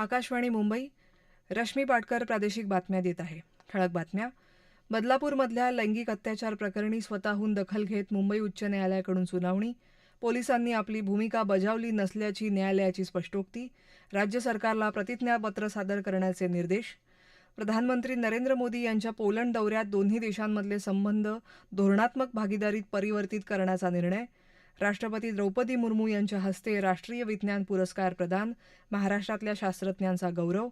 आकाशवाणी मुंबई रश्मी पाटकर प्रादेशिक बातम्या देत आहे. ठळक बातम्या. बदलापूरमधल्या लैंगिक अत्याचार प्रकरणी स्वतःहून दखल घेत मुंबई उच्च न्यायालयाकडून सुनावणी. पोलिसांनी आपली भूमिका बजावली नसल्याची न्यायालयाची स्पष्टोक्ती. राज्य सरकारला प्रतिज्ञापत्र सादर करण्याचे निर्देश. प्रधानमंत्री नरेंद्र मोदी यांच्या पोलंड दौऱ्यात दोन्ही देशांमधले संबंध धोरणात्मक भागीदारीत परिवर्तित करण्याचा निर्णय. राष्ट्रपती द्रौपदी मुर्मू यांच्या हस्ते राष्ट्रीय विज्ञान पुरस्कार प्रदान महाराष्ट्रातल्या शास्त्रज्ञांचा गौरव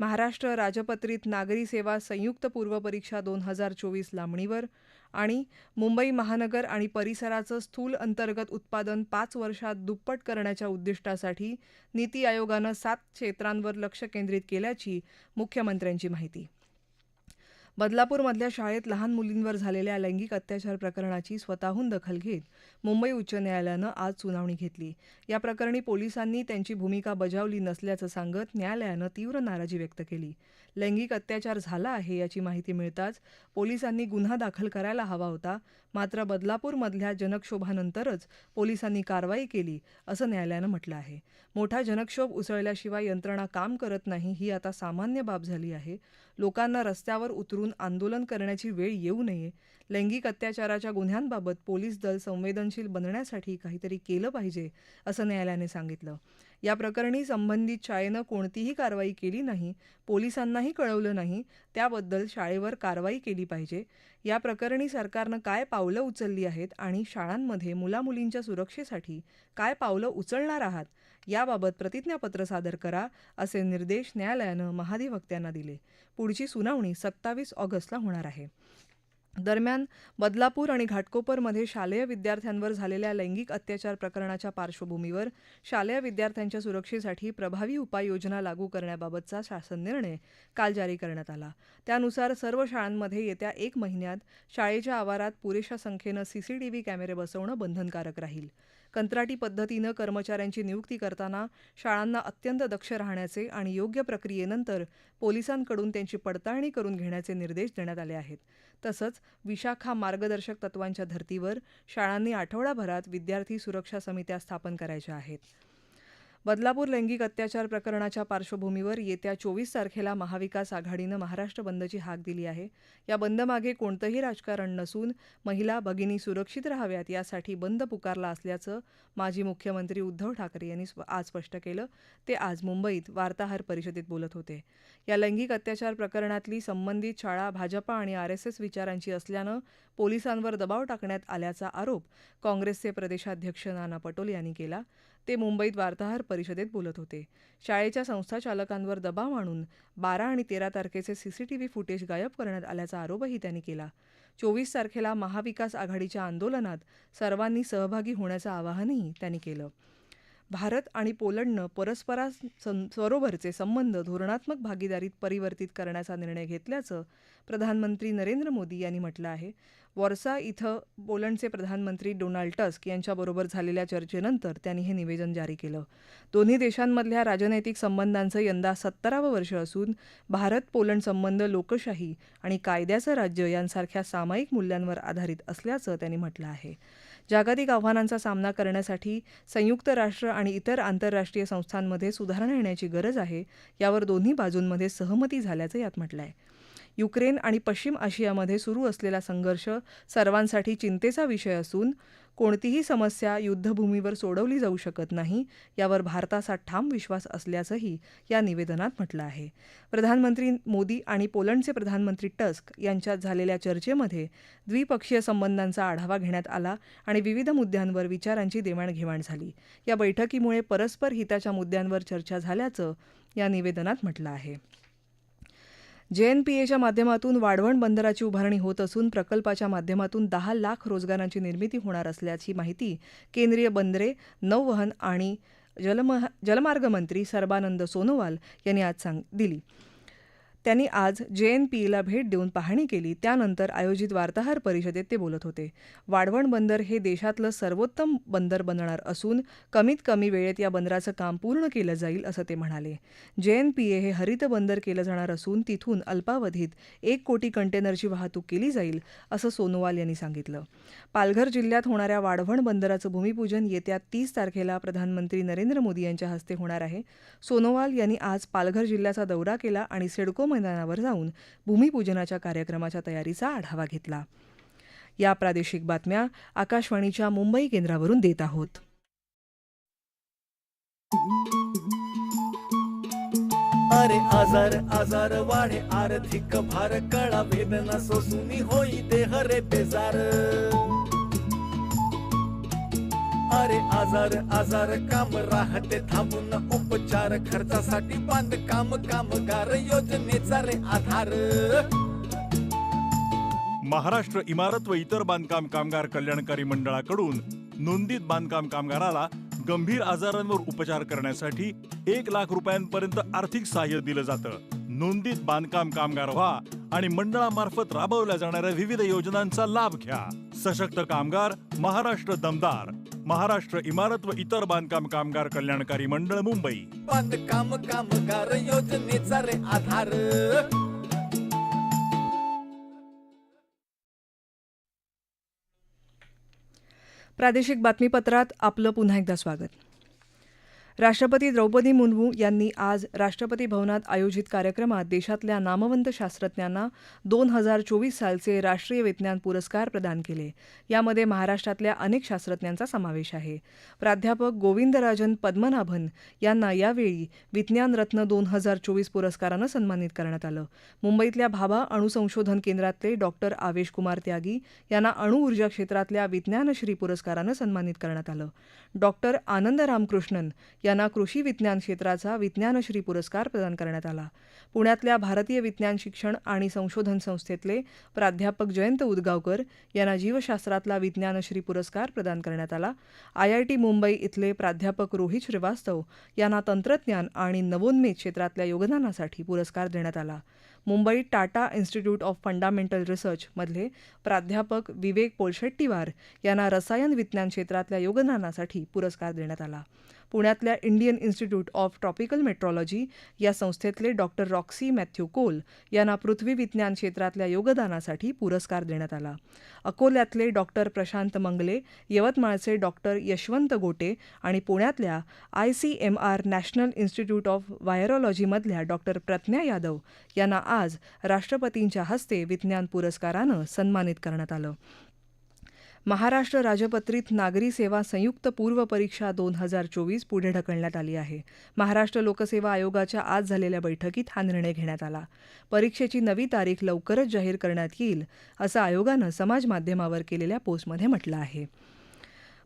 महाराष्ट्र राजपत्रित नागरी सेवा संयुक्त पूर्व परीक्षा दोन हजार चोवीस लांबणीवर आणि मुंबई महानगर आणि परिसराचं स्थूल अंतर्गत उत्पादन पाच वर्षात दुप्पट करण्याच्या उद्दिष्टासाठी नीती आयोगानं सात क्षेत्रांवर लक्ष केंद्रित केल्याची मुख्यमंत्र्यांची माहिती. बदलापूरमधल्या शाळेत लहान मुलींवर झालेल्या लैंगिक अत्याचार प्रकरणाची स्वतःहून दखल घेत मुंबई उच्च न्यायालयानं आज सुनावणी घेतली. या प्रकरणी पोलिसांनी त्यांची भूमिका बजावली नसल्याचं सांगत न्यायालयानं तीव्र नाराजी व्यक्त केली. लैंगिक अत्याचार झाला आहे याची माहिती मिळताच पोलिसांनी गुन्हा दाखल करायला हवा होता मात्र बदलापूरमधल्या जनक्षोभानंतरच पोलिसांनी कारवाई केली असं न्यायालयानं म्हटलं आहे. मोठा जनक्षोभ उसळल्याशिवाय यंत्रणा काम करत नाही ही आता सामान्य बाब झाली आहे. लोकांना रस्त्यावर उतरून आंदोलन करण्याची वेळ येऊ नये. लैंगिक अत्याचाराच्या गुन्ह्यांबाबत पोलीस दल संवेदनशील बनण्यासाठी काहीतरी केलं पाहिजे असं न्यायालयाने सांगितलं. या प्रकरणी संबंधित शाळेनं कोणतीही कारवाई केली नाही पोलिसांनाही कळवलं नाही त्याबद्दल शाळेवर कारवाई केली पाहिजे. या प्रकरणी सरकारनं काय पावलं उचलली आहेत आणि शाळांमध्ये मुलामुलींच्या सुरक्षेसाठी काय पावलं उचलणार आहात याबाबत प्रतिज्ञापत्र सादर करा असे निर्देश न्यायालयानं महाधिवक्त्यांना दिले. पुढची सुनावणी सत्तावीस ऑगस्टला होणार आहे. दरम्यान बदलापूर आणि घाटकोपरमध्ये शालेय विद्यार्थ्यांवर झालेल्या लैंगिक अत्याचार प्रकरणाच्या पार्श्वभूमीवर शालेय विद्यार्थ्यांच्या सुरक्षेसाठी प्रभावी उपाययोजना लागू करण्याबाबतचा शासन निर्णय काल जारी करण्यात आला. त्यानुसार सर्व शाळांमध्ये येत्या एक महिन्यात शाळेच्या आवारात पुरेशा संख्येनं सीसीटीव्ही कॅमेरे बसवणं बंधनकारक राहील. कंत्राटी पद्धतीनं कर्मचाऱ्यांची नियुक्ती करताना शाळांना अत्यंत दक्ष राहण्याचे आणि योग्य प्रक्रियेनंतर पोलिसांकडून त्यांची पडताळणी करून घेण्याचे निर्देश देण्यात आले आहेत. तसंच विशाखा मार्गदर्शक तत्वांच्या धर्तीवर शाळांनी आठवडाभरात विद्यार्थी सुरक्षा समित्या स्थापन करायच्या आहेत. बदलापूर लैंगिक अत्याचार प्रकरणाच्या पार्श्वभूमीवर येत्या चोवीस तारखेला महाविकास आघाडीनं महाराष्ट्र बंदची हाक दिली आहे. या बंदमागे कोणतंही राजकारण नसून महिला भगिनी सुरक्षित राहाव्यात यासाठी बंद पुकारला असल्याचं माजी मुख्यमंत्री उद्धव ठाकरे यांनी आज स्पष्ट केलं. ते आज मुंबईत वार्ताहर परिषदेत बोलत होते. या लैंगिक अत्याचार प्रकरणातली संबंधित शाळा भाजपा आणि आरएसएस विचारांची असल्यानं पोलिसांवर दबाव टाकण्यात आल्याचा आरोप काँग्रेसचे प्रदेशाध्यक्ष नाना पटोले यांनी केला. ते मुंबईत वार्ताहर परिषदेत बोलत होते. शाळेच्या संस्थाचालकांवर दबाव आणून बारा आणि तेरा तारखेचे सीसीटीव्ही फुटेज गायब करण्यात आल्याचा आरोपही त्यांनी केला. चोवीस तारखेला महाविकास आघाडीच्या आंदोलनात सर्वांनी सहभागी होण्याचं आवाहनही त्यांनी केलं. भारत आणि पोलंडनं परस्परा सरोवरचे संबंध धोरणात्मक भागीदारीत परिवर्तित करण्याचा निर्णय घेतल्याचं प्रधानमंत्री नरेंद्र मोदी यांनी म्हटलं आहे. वॉर्सा इथं पोलंडचे प्रधानमंत्री डोनाल्ड टस्क यांच्याबरोबर झालेल्या चर्चेनंतर त्यांनी हे निवेदन जारी केलं. दोन्ही देशांमधल्या राजनैतिक संबंधांचं यंदा सत्तरावं वर्ष असून भारत पोलंड संबंध लोकशाही आणि कायद्याचं राज्य यांसारख्या सामायिक मूल्यांवर आधारित असल्याचं त्यांनी म्हटलं आहे. जागतिक आव्हानांचा सामना करण्यासाठी संयुक्त राष्ट्र आणि इतर आंतरराष्ट्रीय संस्थांमध्ये सुधारणा येण्याची गरज आहे यावर दोन्ही बाजूंमध्ये सहमती झाल्याचं यात म्हटलं आहे युक्रेन आणि पश्चिम आशियामध्ये सुरू असलेला संघर्ष सर्वांसाठी चिंतेचा विषय असून कोणतीही समस्या युद्धभूमीवर सोडवली जाऊ शकत नाही यावर भारताचा ठाम विश्वास असल्याचंही या निवेदनात म्हटलं आहे. प्रधानमंत्री मोदी आणि पोलंडचे प्रधानमंत्री टस्क यांच्यात झालेल्या चर्चेमध्ये द्विपक्षीय संबंधांचा आढावा घेण्यात आला आणि विविध मुद्द्यांवर विचारांची देवाणघेवाण झाली. या बैठकीमुळे परस्पर हिताच्या मुद्द्यांवर चर्चा झाल्याचं या निवेदनात म्हटलं आहे. जेएनपीएच्या माध्यमातून वाढवण बंदराची उभारणी होत असून प्रकल्पाच्या माध्यमातून दहा लाख रोजगारांची निर्मिती होणार असल्याची माहिती केंद्रीय बंदरे नौवहन आणि जलमह जलमार्ग मंत्री सर्बानंद सोनोवाल यांनी आज सांग दिली. त्यांनी आज जेएनपीला भेट देऊन पाहणी केली. त्यानंतर आयोजित वार्ताहर परिषदेत ते बोलत होते. वाढवण बंदर हे देशातलं सर्वोत्तम बंदर बनणार असून कमीत कमी वेळेत या बंदराचं काम पूर्ण केलं जाईल असं ते म्हणाले. जेएनपीए हे हरित बंदर केलं जाणार असून तिथून अल्पावधीत एक कोटी कंटेनरची वाहतूक केली जाईल असं सोनोवाल यांनी सांगितलं. पालघर जिल्ह्यात होणाऱ्या वाढवण बंदराचं भूमिपूजन येत्या तीस तारखेला प्रधानमंत्री नरेंद्र मोदी यांच्या हस्ते होणार आहे. सोनोवाल यांनी आज पालघर जिल्ह्याचा दौरा केला आणि सिडको मैदानावर जाऊन भूमिपूजनाच्या कार्यक्रमाच्या तयारीचा आढावा घेतला. या प्रादेशिक बातम्या आकाशवाणीच्या मुंबई केंद्रावरून देत आहोत. अरे आजार आजार वाढे आर्थिक भार कळा वेदना सोसुनी होई ते हरे बेजार. अरे आजार आजार काम राहते थांबून उपचार खर्चासाठी बांधकाम कामगार योजनेचा रे आधार. महाराष्ट्र इमारत व इतर बांधकाम कामगार कल्याणकारी मंडळाकडून नोंदीत बांधकाम कामगाराला गंभीर आजारांवर उपचार करण्यासाठी एक लाख रुपयांपर्यंत आर्थिक सहाय्य दिलं जातं. नोंदीत बांधकाम कामगार व्हा आणि मंडळामार्फत राबवल्या जाणाऱ्या विविध योजनांचा लाभ घ्या. सशक्त कामगार महाराष्ट्र दमदार. महाराष्ट्र इमारत व इतर बांधकाम कामगार कल्याणकारी मंडळ मुंबई. बांधकाम कामगार योजनेचा रे आधार. प्रादेशिक बातमीपत्रात आपलं पुन्हा एकदा स्वागत. राष्ट्रपती द्रौपदी मुर्मू यांनी आज राष्ट्रपती भवनात आयोजित कार्यक्रमात देशातल्या नामवंत शास्त्रज्ञांना दोन हजार चोवीस सालचे राष्ट्रीय विज्ञान पुरस्कार प्रदान केले. यामध्ये महाराष्ट्रातल्या अनेक शास्त्रज्ञांचा समावेश आहे. प्राध्यापक गोविंदराजन पद्मनाभन यांना यावेळी विज्ञान रत्न दोन हजार चोवीस पुरस्कारानं सन्मानित करण्यात आलं. मुंबईतल्या भाभा अणुसंशोधन केंद्रातले डॉक्टर आवेश कुमार त्यागी यांना अणुऊर्जा क्षेत्रातल्या विज्ञानश्री पुरस्कारानं सन्मानित करण्यात आलं. डॉक्टर आनंद रामकृष्णन यांना कृषी विज्ञान क्षेत्राचा विज्ञानश्री पुरस्कार प्रदान करण्यात आला. पुण्यातल्या भारतीय विज्ञान शिक्षण आणि संशोधन संस्थेतले प्राध्यापक जयंत उदगावकर यांना जीवशास्त्रातला विज्ञानश्री पुरस्कार प्रदान करण्यात आला. आयआयटी मुंबई इथले प्राध्यापक रोहित श्रीवास्तव यांना तंत्रज्ञान आणि नवोन्मेष क्षेत्रातल्या योगदानासाठी पुरस्कार देण्यात आला. मुंबईत Tata institute of fundamental research मधले प्राध्यापक विवेक पोलशेट्टीवार यांना रसायन विज्ञान क्षेत्रातल्या योगदानासाठी पुरस्कार देण्यात आला. पुण्यातल्या Indian institute of tropical meteorology या संस्थेतले डॉक्टर रॉक्सी मॅथ्यू कोल यांना पृथ्वी विज्ञान क्षेत्रातल्या योगदानासाठी पुरस्कार देण्यात आला. अकोल्यातले डॉक्टर प्रशांत मंगले यवतमाळचे डॉक्टर यशवंत गोटे आणि पुण्यातल्या I C M R national institute of व्हायरोलॉजीमधल्या doctor Pragya Yadav यांना आज राष्ट्रपतींच्या हस्ते विज्ञान पुरस्कारानं सन्मानित करण्यात आलं. महाराष्ट्र राजपत्रित नागरी सेवा संयुक्त पूर्व परीक्षा दोन हजार चोवीस पुढे ढकलण्यात आली आहे. महाराष्ट्र लोकसेवा आयोगाच्या आज झालेल्या बैठकीत हा निर्णय घेण्यात आला. परीक्षेची नवी तारीख लवकरच जाहीर करण्यात येईल असं आयोगानं समाज माध्यमावर केलेल्या पोस्टमध्ये म्हटलं आहे.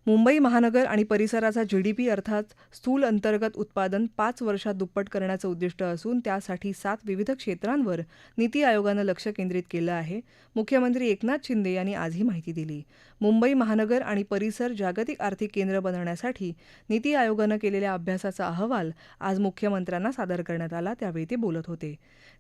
मुंबई महानगर आणि परिसराचा जीडीपी अर्थात स्थूल अंतर्गत उत्पादन पाच वर्षात दुप्पट करण्याचं उद्दिष्ट असून त्यासाठी सात विविध क्षेत्रांवर नीती आयोगानं लक्ष केंद्रित केलं आहे. मुख्यमंत्री एकनाथ शिंदे यांनी आज ही माहिती दिली. मुंबई महानगर आणि परिसर जागतिक आर्थिक केंद्र बनवण्यासाठी नीती आयोगानं केलेल्या अभ्यासाचा अहवाल आज मुख्यमंत्र्यांना सादर करण्यात आला त्यावेळी ते बोलत होते.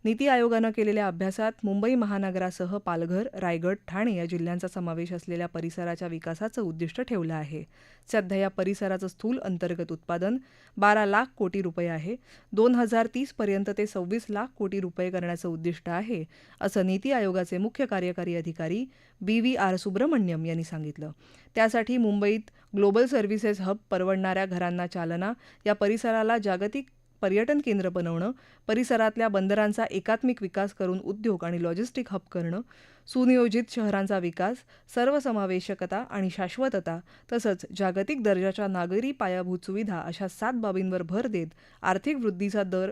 नीती आयोगानं केलेल्या अभ्यासात मुंबई महानगरासह पालघर रायगड ठाणे या जिल्ह्यांचा समावेश असलेल्या परिसराच्या विकासाचं उद्दिष्ट ठेवलं आहे. आहे. सध्या या परिसराचं स्थूल अंतर्गत उत्पादन बारा लाख कोटी रुपये आहे. दोन हजार तीसपर्यंत ते सव्वीस लाख कोटी रुपये करण्याचं उद्दिष्ट आहे असं नीती आयोगाचे मुख्य कार्यकारी अधिकारी बी व्ही आर सुब्रमण्यम यांनी सांगितलं. त्यासाठी मुंबईत ग्लोबल सर्व्हिसेस हब परवडणाऱ्या घरांना चालना या परिसराला जागतिक पर्यटन केंद्र बनवणं परिसरातल्या बंदरांचा एकात्मिक विकास करून उद्योग आणि लॉजिस्टिक हब करणं सुनियोजित शहरांचा विकास सर्वसमावेशकता आणि शाश्वतता तसंच जागतिक दर्जाच्या नागरी पायाभूत सुविधा अशा सात बाबींवर भर देत आर्थिक वृद्धीचा दर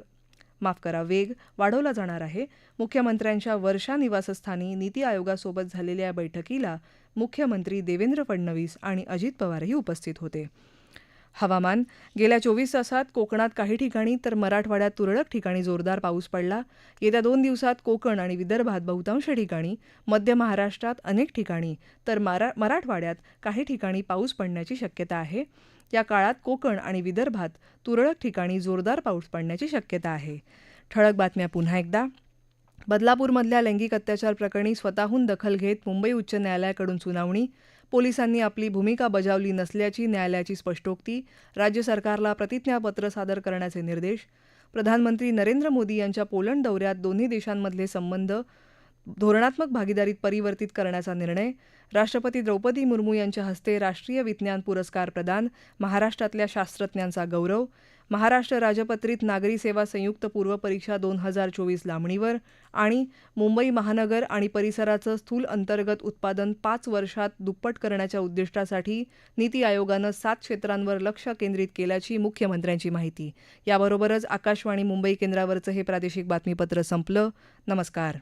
माफ करा वेग वाढवला जाणार आहे. मुख्यमंत्र्यांच्या वर्षा निवासस्थानी नीती आयोगासोबत झालेल्या या बैठकीला मुख्यमंत्री देवेंद्र फडणवीस आणि अजित पवारही उपस्थित होते. हवामान. गेल्या चोवीस तासात कोकणात काही ठिकाणी तर मराठवाड्यात तुरळक ठिकाणी जोरदार पाऊस पडला. येत्या दोन दिवसात कोकण आणि विदर्भात बहुतांश ठिकाणी मध्य महाराष्ट्रात अनेक ठिकाणी तर मारा मराठवाड्यात काही ठिकाणी पाऊस पडण्याची शक्यता आहे. या काळात कोकण आणि विदर्भात तुरळक ठिकाणी जोरदार पाऊस पडण्याची शक्यता आहे. ठळक बातम्या पुन्हा एकदा. बदलापूरमधल्या लैंगिक अत्याचार प्रकरणी स्वतःहून दखल घेत मुंबई उच्च न्यायालयाकडून सुनावणी. पोलिसांनी आपली भूमिका बजावली नसल्याची न्यायालयाची स्पष्टोक्ती राज्य सरकारला प्रतिज्ञापत्र सादर करण्याचे निर्देश प्रधानमंत्री नरेंद्र मोदी यांच्या पोलंड दौऱ्यात दोन्ही देशांमधले संबंध धोरणात्मक भागीदारीत परिवर्तित करण्याचा निर्णय राष्ट्रपती द्रौपदी मुर्मू यांच्या हस्ते राष्ट्रीय विज्ञान पुरस्कार प्रदान महाराष्ट्रातल्या शास्त्रज्ञांचा गौरव महाराष्ट्र राजपत्रित नागरी सेवा संयुक्त पूर्व परीक्षा दोन हजार चोवीस लांबणीवर आणि मुंबई महानगर आणि परिसराचं स्थूल अंतर्गत उत्पादन पाच वर्षात दुप्पट करण्याच्या उद्दिष्टासाठी नीती आयोगानं सात क्षेत्रांवर लक्ष केंद्रित केल्याची मुख्यमंत्र्यांची माहिती. याबरोबरच आकाशवाणी मुंबई केंद्रावरचं हे प्रादेशिक बातमीपत्र संपलं. नमस्कार.